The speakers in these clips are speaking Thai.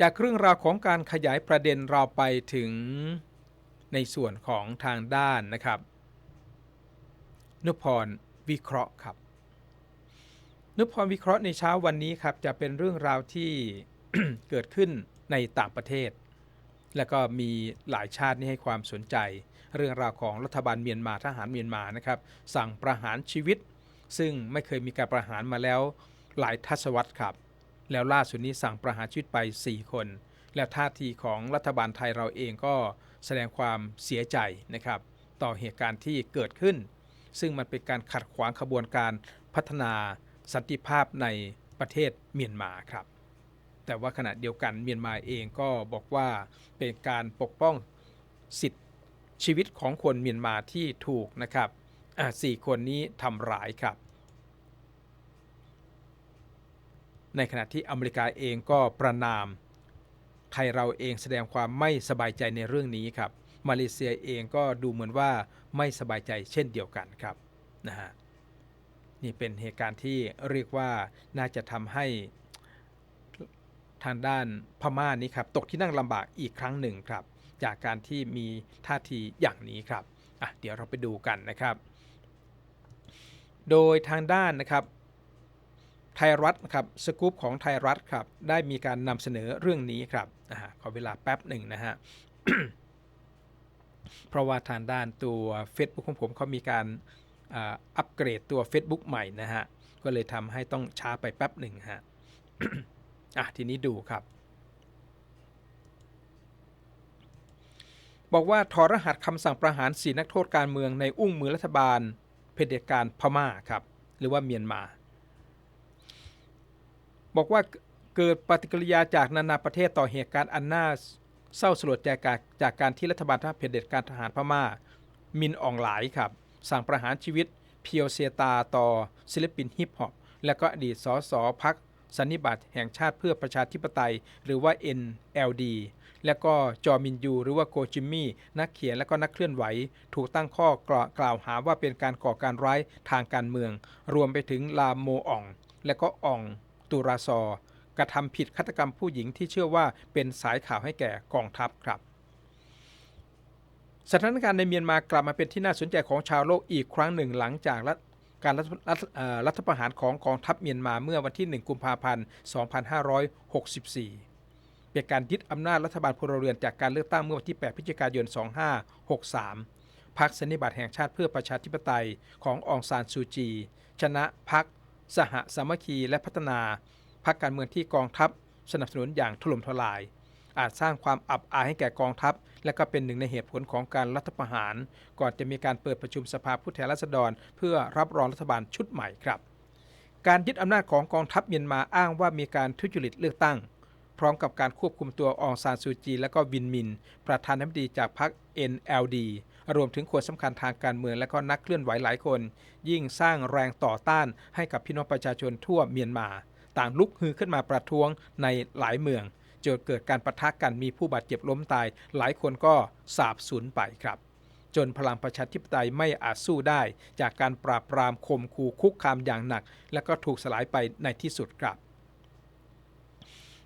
จากเรื่องราวของการขยายประเด็นเราไปถึงในส่วนของทางด้านนะครับนุพรวิเคราะห์ครับนุพรวิเคราะห์ในเช้าวันนี้ครับจะเป็นเรื่องราวที่เกิดขึ้นในต่างประเทศ และก็มีหลายชาตินี่ให้ความสนใจ เรื่องราวของรัฐบาลเมียนมาทหารเมียนมานะครับ สั่งประหารชีวิต ซึ่งไม่เคยมีการประหารมาแล้วหลายทศวรรษครับ แล้วล่าสุดนี้สั่งประหารชีวิตไป 4 คน และท่าทีของรัฐบาลไทยเราเองก็แสดงความเสียใจนะครับ ต่อเหตุการณ์ที่เกิดขึ้น ซึ่งมันเป็นการขัดขวางขบวนการพัฒนาสันติภาพในประเทศเมียนมาครับ แต่ว่าขณะเดียวกันเมียนมาเองก็บอกว่าเป็นการปกป้องสิทธิชีวิตของคนเมียนมาที่ถูกนะครับสี่คนนี้ทำร้ายครับ ในขณะที่อเมริกาเองก็ประนาม ไทยเราเองแสดงความไม่สบายใจในเรื่องนี้ครับ มาเลเซียเองก็ดูเหมือนว่าไม่สบายใจเช่นเดียวกันครับนะฮะนี่เป็นเหตุการณ์ที่เรียกว่าน่าจะทำให้ทางด้านพม่านี้ครับตกที่นั่งลำบากอีกครั้งหนึ่งครับ จากการที่มีท่าทีอย่างนี้ครับอะเดี๋ยวเราไปดูกันนะครับ โดยทางด้านนะครับ ไทยรัฐครับสกู๊ปของไทยรัฐครับได้มีการนำเสนอเรื่องนี้ครับนะฮะขอเวลาแป๊บหนึ่งนะฮะเพราะว่าทางด้านตัว Facebook ของผมเขามีการอัปเกรดตัว Facebook ใหม่นะฮะ ก็เลยทำให้ต้องช้าไปแป๊บหนึ่งฮะ อะ ทีนี้ดูครับ บอกว่าถอดรหัสคำสั่งประหารสีนักโทษการเมืองในอุ้งมือรัฐบาลเผด็จการพม่าครับ หรือว่าเมียนมา บอกว่าเกิดปฏิกิริยาจากนานาประเทศต่อเหตุการณ์อันน่าเศร้าสลดใจจากจากการที่รัฐบาลทหารเผด็จการทหารพม่า มินอองหลายครับ สั่งประหารชีวิตเพียวเซตาต่อศิลปินฮิปฮอปและก็อดีตสสพักสันนิบาตแห่งชาติเพื่อประชาธิปไตย หรือว่า NLD และก็จอมินยู หรือว่าโกจิมมี่ นักเขียนและก็นักเคลื่อนไหว ถูกตั้งข้อกล่าวกล่าวหาว่าเป็นการก่อการร้ายทางการเมือง รวมไปถึงลาโมอ่อง และก็อ่อง ตุราซอ กระทำผิดฆาตกรรมผู้หญิงที่เชื่อว่าเป็นสายข่าวให้แก่กองทัพครับ สถานการณ์ในเมียนมากลับมาเป็นที่น่าสนใจของชาวโลกอีกครั้งหนึ่งหลังจากรัฐการรัฐรฐเอ่อรัฐประหารของกองทัพเมียนมาเมื่อวันที่ 1 กุมภาพันธ์ 2564 เป็นการยึดอำนาจรัฐบาลพลเรือนจากการเลือกตั้งเมื่อวันที่ 8 พฤศจิกายน 2563 พรรคสันนิบาตแห่งชาติเพื่อประชาธิปไตยขององซานซูจี ชนะพรรค สหสามัคคีและพัฒนาพรรคการเมืองที่กองทัพ สนับสนุนอย่างถล่มทลาย อาจสร้างความอับอายให้แก่กองทัพ และก็เป็นหนึ่งในเหตุผลของการรัฐประหาร ก่อนจะมีการเปิดประชุมสภาผู้แทนราษฎร เพื่อรับรองรัฐบาลชุดใหม่ครับการยึดอำนาจของกองทัพเมียนมาอ้างว่ามีการทุจริตเลือกตั้ง พร้อมกับการควบคุมตัวองซานซูจี และก็วินมิน ประธานาธิบดีจากพรรค NLD รวมถึงคนสำคัญทางการเมืองและก็นักเคลื่อนไหวหลายคน ยิ่งสร้างแรงต่อต้านให้กับพี่น้องประชาชนทั่วเมียนมา ต่างลุกฮือขึ้นมาประท้วงในหลายเมืองจนเกิดการประทะกันมีผู้บาดเจ็บล้มตาย หลายคนก็สาบสูญไปครับ จนพลังประชาธิปไตยไม่อาจสู้ได้ จากการปราบปรามข่มขู่คุกคามอย่างหนัก และก็ถูกสลายไปในที่สุดครับ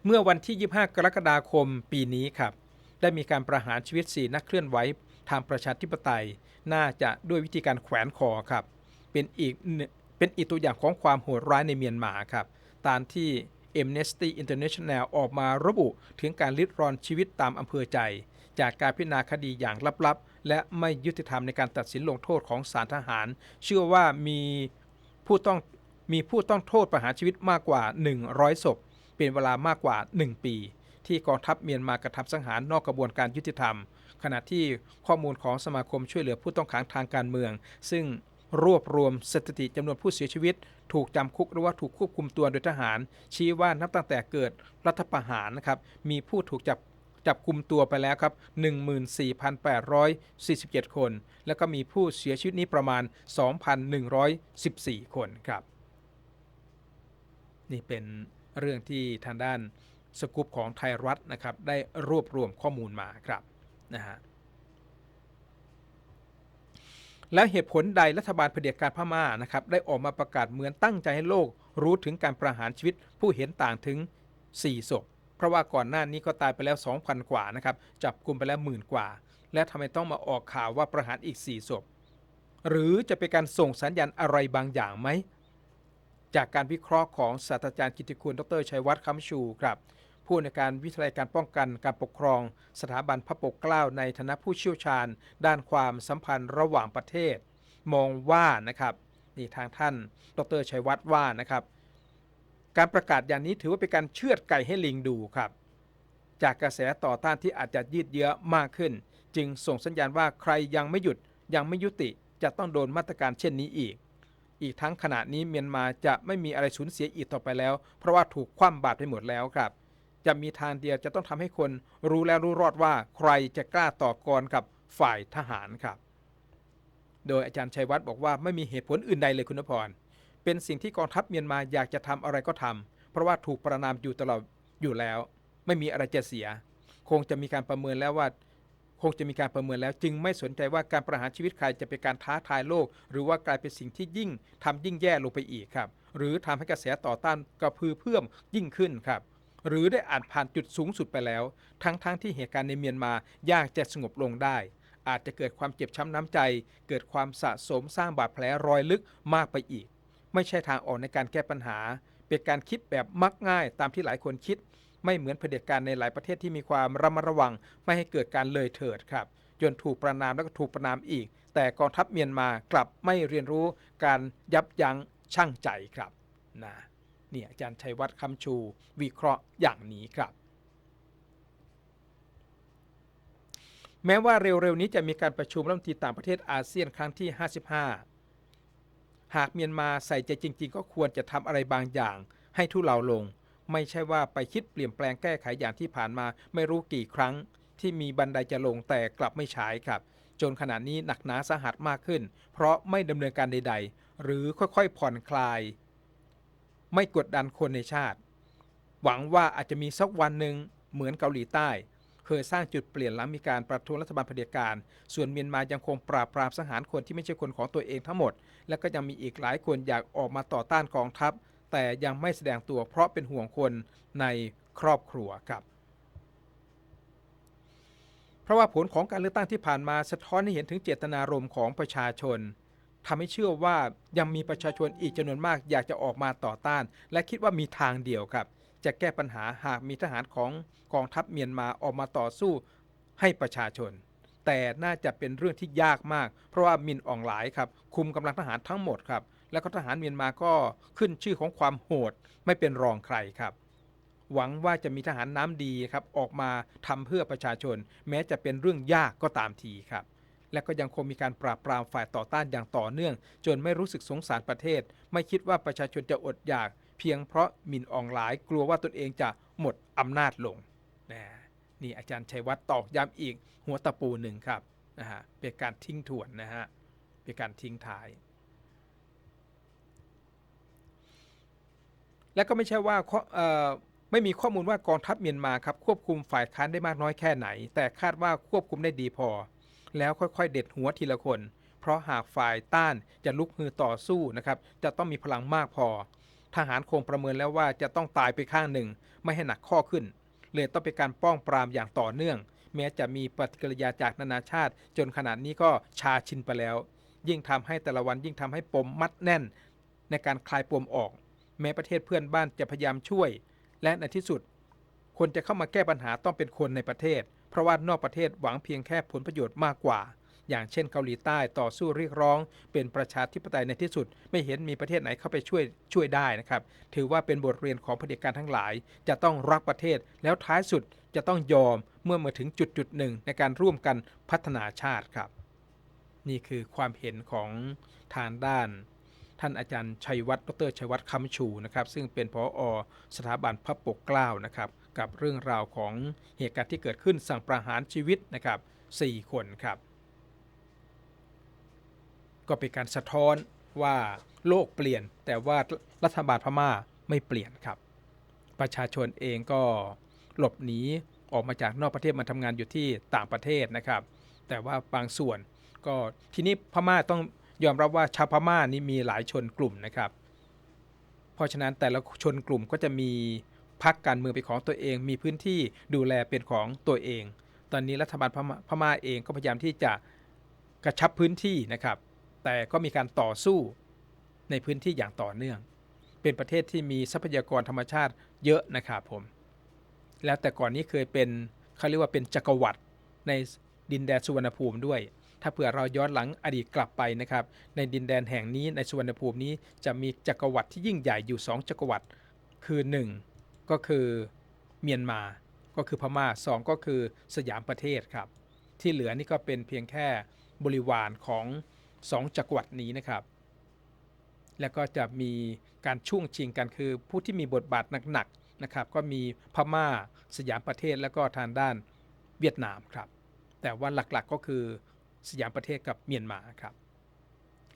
เมื่อวันที่ 25 กรกฎาคมปีนี้ครับ ได้มีการประหารชีวิต 4 นักเคลื่อนไหว ทางประชาธิปไตย น่าจะด้วยวิธีการแขวนคอครับ เป็นอีกเป็นอีกตัวอย่างของความโหดร้ายในเมียนมาครับ ตามที่ Amnesty International ออกมาระบุถึงการลิดรอนชีวิตตามอำเภอใจ จากการพิจารณาคดีอย่างลับๆ และไม่ยุติธรรมในการตัดสินลงโทษของศาลทหาร เชื่อว่ามีผู้ต้องมีผู้ต้องโทษประหารชีวิตมากกว่า 100ศพเป็นเวลามากกว่า 1 ปี ที่กองทัพเมียนมากระทำสังหารนอกกระบวนการยุติธรรม ขณะที่ข้อมูลของสมาคมช่วยเหลือผู้ต้องขังทางการเมือง ซึ่งรวบรวมสถิติจำนวนผู้เสียชีวิต ถูกจำคุกหรือว่าถูกควบคุมตัวโดยทหาร ชี้ว่านับตั้งแต่เกิดรัฐประหารนะครับมีผู้ถูกจับจับกลุ่มตัวไปแล้วครับ 14,847 คน แล้วก็มีผู้เสียชีวิตนี้ประมาณ 2,114 คนครับ นี่เป็นเรื่องที่ทางด้านสกู๊ปของไทยรัฐนะครับ ได้รวบรวมข้อมูลมาครับ นะฮะแล้วเหตุผลใดรัฐบาลเผด็จการพม่านะครับได้ออกมาประกาศเหมือนตั้งใจให้โลกรู้ถึงการประหารชีวิตผู้เห็นต่างถึง 4ศพเพราะว่าก่อนหน้านี้ก็ตายไปแล้ว 2,000 กว่านะครับจับกลุ่มไปแล้วหมื่นกว่า และทำไมต้องมาออกข่าวว่าประหารอีก 4ศพหรือจะเป็นการส่งสัญญาณอะไรบางอย่างไหมจากการวิเคราะห์ของศาสตราจารย์กิติคุณดรชัยวัฒน์คำชูครับ ผู้ในการวิทยาลัยการป้องกันการปกครอง สถาบันพระปกเกล้าในฐานะผู้เชี่ยวชาญ ด้านความสัมพันธ์ระหว่างประเทศ มองว่านะครับนี่ทางท่านดรชัยวัฒน์ว่านะครับ การประกาศอย่างนี้ถือว่าเป็นการเชือดไก่ให้ลิงดูครับ จากกระแสต่อต้านที่อาจจะยืดเยื้อมากขึ้น จึงส่งสัญญาณว่าใครยังไม่หยุดยังไม่ยุติจะต้องโดนมาตรการเช่นนี้อีก อีกทั้งขณะนี้เมียนมาจะไม่มีอะไรสูญเสียอีกต่อไปแล้ว เพราะว่าถูกคว่ำบาตรไปหมดแล้วครับ จะมีทางเดียวจะต้องทำให้คนรู้แล้วรู้รอดว่าใครจะกล้าต่อกรกับฝ่ายทหารครับ โดยอาจารย์ชัยวัฒน์บอกว่าไม่มีเหตุผลอื่นใดเลยคุณนพร เป็นสิ่งที่กองทัพเมียนมาอยากจะทำอะไรก็ทำเพราะว่าถูกประนามอยู่ตลอดอยู่แล้ว ไม่มีอะไรจะเสีย คงจะมีการประเมินแล้วว่า คงจะมีการประเมินแล้วจึงไม่สนใจว่าการประหารชีวิตใครจะเป็นการท้าทายโลก หรือว่ากลายเป็นสิ่งที่ยิ่งทำยิ่งแย่ลงไปอีกครับ หรือทำให้กระแสต่อต้านกระพือเพื่มยิ่งขึ้นครับ หรือได้อ่านผ่านจุดสูงสุดไปแล้ว ทั้งๆทที่เหตุการณ์ในเมียนมายากจะสงบลงได้ อาจจะเกิดความเจ็บช้ำน้ำใจ เกิดความสะสมสร้างบาดแผลรอยลึกมากไปอีก ไม่ใช่ทางออกในการแก้ปัญหา เป็นการคิดแบบมักง่ายตามที่หลายคนคิด ไม่เหมือนเผด็จการในหลายประเทศที่มีความระมัดระวัง ไม่ให้เกิดการเลยเถิดครับจนถูกประนามแล้วก็ถูกประนามอีก แต่กองทัพเมียนมากลับไม่เรียนรู้การยับยั้งชั่งใจครับนะ เนี่ยอาจารย์ชัยวัฒน์คำชู วิเคราะห์อย่างนี้ครับ แม้ว่าเร็วๆนี้จะมีการประชุมรัฐมนตรีต่างประเทศอาเซียนครั้งที่ 55 หากเมียนมาใส่ใจจริง ๆ ก็ควรจะทำอะไรบางอย่างให้ทุเลาลง ไม่ใช่ว่าไปคิดเปลี่ยนแปลงแก้ไขอย่างที่ผ่านมาไม่รู้กี่ครั้ง ที่มีบันไดจะลงแต่กลับไม่ใช้ครับจนขณะนี้หนักหนาสาหัสมากขึ้น เพราะไม่ดำเนินการใด ๆ หรือค่อยๆผ่อนคลาย ไม่กดดันคนในชาติ หวังว่าอาจจะมีสักวันหนึ่งเหมือนเกาหลีใต้ เคยสร้างจุดเปลี่ยนหลังมีการประท้วงรัฐบาลเผด็จการ ส่วนเมียนมายังคงปราบปรามสังหารคนที่ไม่ใช่คนของตัวเองทั้งหมด และก็ยังมีอีกหลายคนอยากออกมาต่อต้านกองทัพ แต่ยังไม่แสดงตัวเพราะเป็นห่วงคนในครอบครัวครับเพราะว่าผลของการเลือกตั้งที่ผ่านมาสะท้อนให้เห็นถึงเจตนารมณ์ของประชาชน ทำให้เชื่อว่ายังมีประชาชนอีกจำนวนมากอยากจะออกมาต่อต้าน และคิดว่ามีทางเดียวครับ จะแก้ปัญหาหากมีทหารของกองทัพเมียนมาออกมาต่อสู้ให้ประชาชน แต่น่าจะเป็นเรื่องที่ยากมาก เพราะว่ามินอองหลายครับ คุมกำลังทหารทั้งหมดครับ แล้วก็ทหารเมียนมาก็ขึ้นชื่อของความโหด ไม่เป็นรองใครครับหวังว่าจะมีทหารน้ำดีครับออกมาทำเพื่อประชาชน แม้จะเป็นเรื่องยากก็ตามทีครับ และก็ยังคงมีการปราบปรามฝ่ายต่อต้านอย่างต่อเนื่อง จนไม่รู้สึกสงสารประเทศ ไม่คิดว่าประชาชนจะอดอยาก เพียงเพราะมินอองหลายกลัวว่าตนเองจะหมดอำนาจลงนะนี่อาจารย์ชัยวัฒน์ตอกย้ำอีกหัวตะปูหนึ่งครับนะฮะเป็นการทิ้งถ่วนนะฮะเป็นการทิ้งท้ายและก็ไม่ใช่ว่าไม่มีข้อมูลว่ากองทัพเมียนมาครับควบคุมฝ่ายค้านได้มากน้อยแค่ไหน แต่คาดว่าควบคุมได้ดีพอ แล้วค่อยๆ เด็ดหัวทีละคน เพราะหากฝ่ายต้านจะลุกฮือต่อสู้นะครับ จะต้องมีพลังมากพอ ทหารคงประเมินแล้วว่าจะต้องตายไปข้างหนึ่ง ไม่ให้หนักข้อขึ้น เลยต้องเป็นการป้องปรามอย่างต่อเนื่อง แม้จะมีปฏิกิริยาจากนานาชาติ จนขนาดนี้ก็ชาชินไปแล้ว ยิ่งทำให้แต่ละวันยิ่งทำให้ปมมัดแน่น ในการคลายปมออก แม้ประเทศเพื่อนบ้านจะพยายามช่วย และในที่สุด คนจะเข้ามาแก้ปัญหาต้องเป็นคนในประเทศ เพราะว่านอกประเทศหวังเพียงแค่ผลประโยชน์มากกว่า อย่างเช่นเกาหลีใต้ต่อสู้เรียกร้อง เป็นประชาธิปไตยในที่สุด ไม่เห็นมีประเทศไหนเข้าไปช่วยช่วยได้นะครับ ถือว่าเป็นบทเรียนของเผด็จการทั้งหลาย จะต้องรักประเทศแล้วท้ายสุดจะต้องยอมเมื่อมาถึงจุดจุดหนึ่งในการร่วมกันพัฒนาชาติครับ นี่คือความเห็นของทางด้านท่านอาจารย์ชัยวัฒน์ดรชัยวัฒน์คำชูนะครับ ซึ่งเป็นผออสถาบันพระปกเกล้านะครับ กับเรื่องราวของเหตุการณ์ที่เกิดขึ้นสั่งประหารชีวิตนะครับ 4 คนครับ ก็เป็นการสะท้อนว่าโลกเปลี่ยน แต่ว่ารัฐบาลพม่าไม่เปลี่ยนครับ ประชาชนเองก็หลบหนีออกมาจากนอกประเทศมาทำงานอยู่ที่ต่างประเทศนะครับ แต่ว่าบางส่วนก็ทีนี้พม่าต้องยอมรับว่าชาวพม่านี่มีหลายชนกลุ่มนะครับ เพราะฉะนั้นแต่ละชนกลุ่มก็จะมี พรรคการเมืองเป็นของตัวเอง มีพื้นที่ดูแลเป็นของตัวเอง ตอนนี้รัฐบาลพม่าพม่าเองก็พยายามที่จะกระชับพื้นที่นะครับ แต่ก็มีการต่อสู้ในพื้นที่อย่างต่อเนื่อง เป็นประเทศที่มีทรัพยากรธรรมชาติเยอะนะครับผม แล้วแต่ก่อนนี้เคยเป็นเขาเรียกว่าเป็นจักรวรรดิในดินแดนสุวรรณภูมิด้วย ถ้าเผื่อเราย้อนหลังอดีตกลับไปนะครับ ในดินแดนแห่งนี้ในสุวรรณภูมินี้จะมีจักรวรรดิที่ยิ่งใหญ่อยู่ 2 จักรวรรดิคือ 1 ก็คือเมียนมา ก็คือพม่า 2 ก็คือสยามประเทศครับ ที่เหลือนี่ก็เป็นเพียงแค่บริวารของ 2จักรวรรดินี้นะครับ แล้วก็จะมีการช่วงชิงกันคือผู้ที่มีบทบาทหนักๆนะครับ ก็มีพม่า สยามประเทศแล้วก็ทางด้านเวียดนามครับ แต่ว่าหลักๆก็คือสยามประเทศกับเมียนมาครับ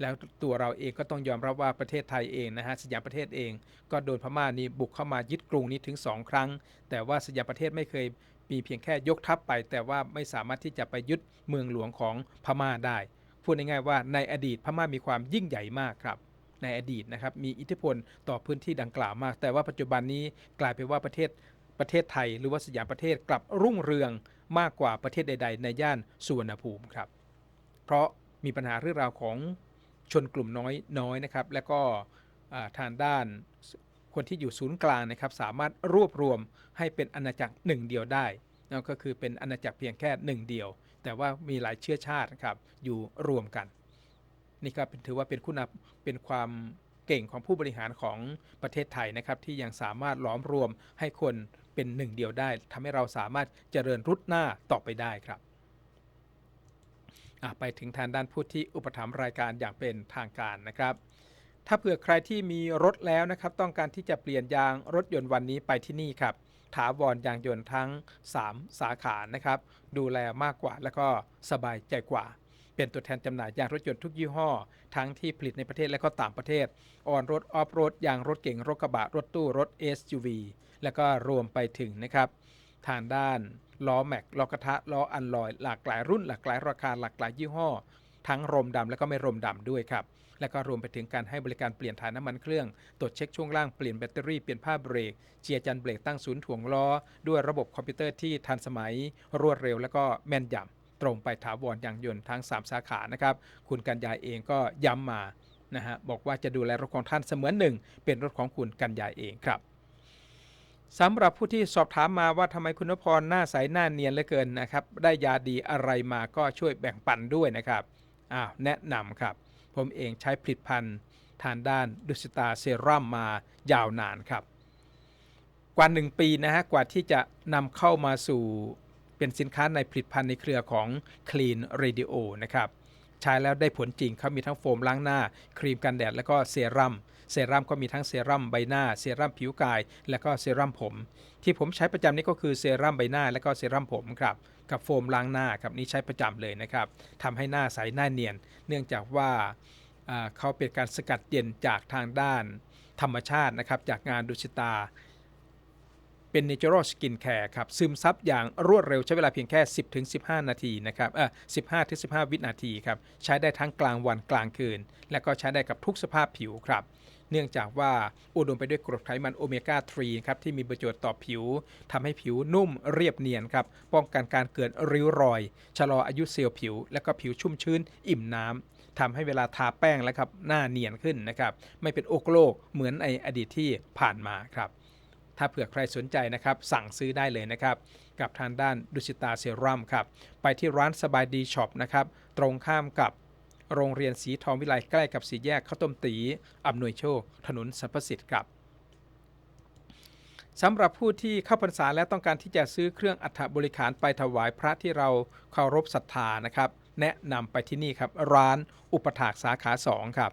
แล้วตัวเราเองก็ต้องยอมรับว่าประเทศไทยเองนะฮะสยามประเทศเอง ก็โดนพม่านี่บุกเข้ามายึดกรุงนี้ถึง 2 ครั้ง แต่ว่าสยามประเทศไม่เคยมีเพียงแค่ยกทัพไป แต่ว่าไม่สามารถที่จะไปยึดเมืองหลวงของพม่าได้ พูดง่ายๆว่าในอดีตพม่ามีความยิ่งใหญ่มากครับในอดีตนะครับมีอิทธิพลต่อพื้นที่ดังกล่าวมาก แต่ว่าปัจจุบันนี้กลายเป็นว่าประเทศประเทศไทย หรือว่าสยามประเทศกลับรุ่งเรืองมากกว่าประเทศใด ๆ ในย่านสุวรรณภูมิครับ เพราะมีปัญหาเรื่องราวของ ชนกลุ่มน้อยน้อยนะครับ และก็ทางด้านคนที่อยู่ศูนย์กลางนะครับ สามารถรวบรวมให้เป็นอาณาจักรหนึ่งเดียวได้นั่นก็คือเป็นอาณาจักรเพียงแค่หนึ่งเดียว แต่ว่ามีหลายเชื้อชาติครับอยู่รวมกัน นี่ก็ถือว่าเป็นคุณเป็นความเก่งของผู้บริหารของประเทศไทยนะครับที่ยังสามารถล้อมรวมให้คนเป็นหนึ่งเดียวได้ทำให้เราสามารถเจริญรุดหน้าต่อไปได้ครับ ไปถึงทางด้านผู้ที่อุปถัมภ์รายการอย่างเป็นทางการนะครับ ถ้าเผื่อใครที่มีรถแล้วนะครับ ต้องการที่จะเปลี่ยนยางรถยนต์วันนี้ไปที่นี่ครับ ถาวรยางยนต์ทั้ง 3 สาขานะครับ ดูแลมากกว่าและก็สบายใจกว่า เป็นตัวแทนจำหน่ายยางรถยนต์ทุกยี่ห้อ ทั้งที่ผลิตในประเทศและก็ต่างประเทศออนรถออฟรถยางรถเก่งรถกระบะรถตู้รถ SUV แล้วก็รวมไปถึงนะครับ ทางด้าน ล้อแม็กล้อกระทะล้ออันลอย หลากหลายรุ่นหลากหลายราคาหลากหลายยี่ห้อ ทั้งรมดำและก็ไม่รมดำด้วยครับและก็รวมไปถึงการให้บริการเปลี่ยนถ่ายน้ำมันเครื่อง ตรวจเช็คช่วงล่างเปลี่ยนแบตเตอรี่เปลี่ยนผ้าเบรก เจียจันเบรกตั้งศูนย์ถ่วงล้อ ด้วยระบบคอมพิวเตอร์ที่ทันสมัย รวดเร็วและก็แม่นยำตรงไปถาวรอย่างยนต์ทั้ง 3 สาขานะครับ คุณกัญญาเองก็ย้ำมานะฮะบอกว่าจะดูแลรถของท่านเสมือนหนึ่ง เป็นรถของคุณกัญญาเองครับ สำหรับผู้ที่สอบถามมาว่าทำไมคุณนพรหน้าใสหน้าเนียนเหลือเกินนะครับ ได้ยาดีอะไรมาก็ช่วยแบ่งปันด้วยนะครับอ้าวแนะนำครับ ผมเองใช้ผลิตภัณฑ์ทางด้านดุสิตาเซรั่มมายาวนานครับ กว่า 1 ปีนะฮะกว่าที่จะนำเข้ามาสู่เป็นสินค้าในผลิตภัณฑ์ในเครือของ Clean Radio นะครับ ใช้แล้วได้ผลจริงเขามีทั้งโฟมล้างหน้า ครีมกันแดด แล้วก็เซรั่ม เซรั่มก็มีทั้งเซรั่มใบหน้า เซรั่มผิวกาย และก็เซรั่มผม ที่ผมใช้ประจำนี่ก็คือเซรั่มใบหน้าและก็เซรั่มผมครับกับโฟมล้างหน้าครับนี่ใช้ประจำเลยนะครับทำให้หน้าใสหน้าเนียน เนื่องจากว่าอ่าเขาเป็นการสกัดเย็นจากทางด้านธรรมชาตินะครับจากงานดุสิตาเป็น Natural Skin Care ครับ ซึมซับอย่างรวดเร็วใช้เวลาเพียงแค่ 10-15 นาทีนะครับเออ15-15 วินาทีครับ ใช้ได้ทั้งกลางวันกลางคืน และก็ใช้ได้กับทุกสภาพผิวครับ เนื่องจากว่าอุดมไปด้วยกรดไขมันโอเมก้า 3 ครับที่มีประโยชน์ต่อผิวทำให้ผิวนุ่มเรียบเนียนครับ ป้องกันการเกิดริ้วรอย ชะลออายุเซลล์ผิว และก็ผิวชุ่มชื้นอิ่มน้ำทำให้เวลาทาแป้งแล้วครับหน้าเนียนขึ้นนะครับ ไม่เป็นโอกโลกเหมือนในอดีตที่ผ่านมาครับถ้าเผื่อใครสนใจนะครับ สั่งซื้อได้เลยนะครับ กับทางด้านดุสิตาเซรั่มครับ ไปที่ร้านสบายดีช็อปนะครับ ตรงข้ามกับ โรงเรียนสีทองวิไลใกล้กับสีแยกข้าวต้มตีอำนวยโชค ถนนสรรพสิทธิ์ครับสำหรับผู้ที่เข้าพรรษาและต้องการที่จะซื้อเครื่องอัฐบริขารไปถวายพระที่เราเคารพศรัทธานะครับ แนะนำไปที่นี่ครับ ร้านอุปถากสาขา2ครับ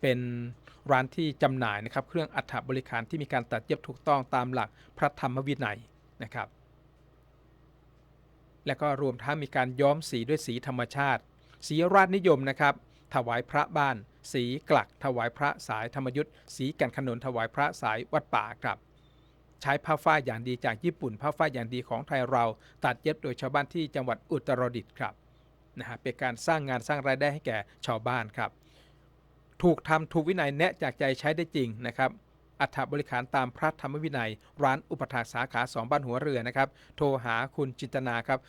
เป็นร้านที่จำหน่ายนะครับ เครื่องอัฐบริขารที่มีการตัดเย็บถูกต้องตามหลักพระธรรมวินัยนะครับ และก็รวมทั้งมีการย้อมสีด้วยสีธรรมชาติ สีราชนิยมนะครับ ถวายพระบ้าน สีกลัก ถวายพระสายธรรมยุทธ์สีแก่นขนนถวายพระสายวัดป่าครับ ใช้ผ้าฝ้ายอย่างดีจากญี่ปุ่น ผ้าฝ้ายอย่างดีของไทยเรา ตัดเย็บโดยชาวบ้านที่จังหวัดอุตรดิตถ์ครับนะฮะเป็นการสร้างงานสร้างรายได้ให้แก่ชาวบ้านครับ ถูกทำถูกวินัยแนะจากใจใช้ได้จริงนะครับอัฐบริขารตามพระธรรมวินัย ร้านอุปถาสาขา 2 บ้านหัวเรือนะครับ โทรหาคุณจินตนาครับ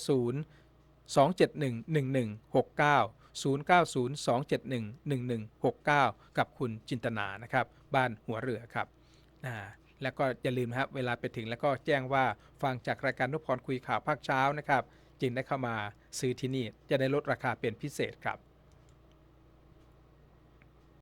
090 271 1169 090 271 1169 กับคุณจินตนานะครับ บ้านหัวเรือครับแล้วก็อย่าลืมนะครับเวลาไปถึงแล้วก็แจ้งว่าฟังจากรายการนุพรคุยข่าวภาคเช้านะครับ จึงได้เข้ามาซื้อที่นี่จะได้ลดราคาเป็นพิเศษครับ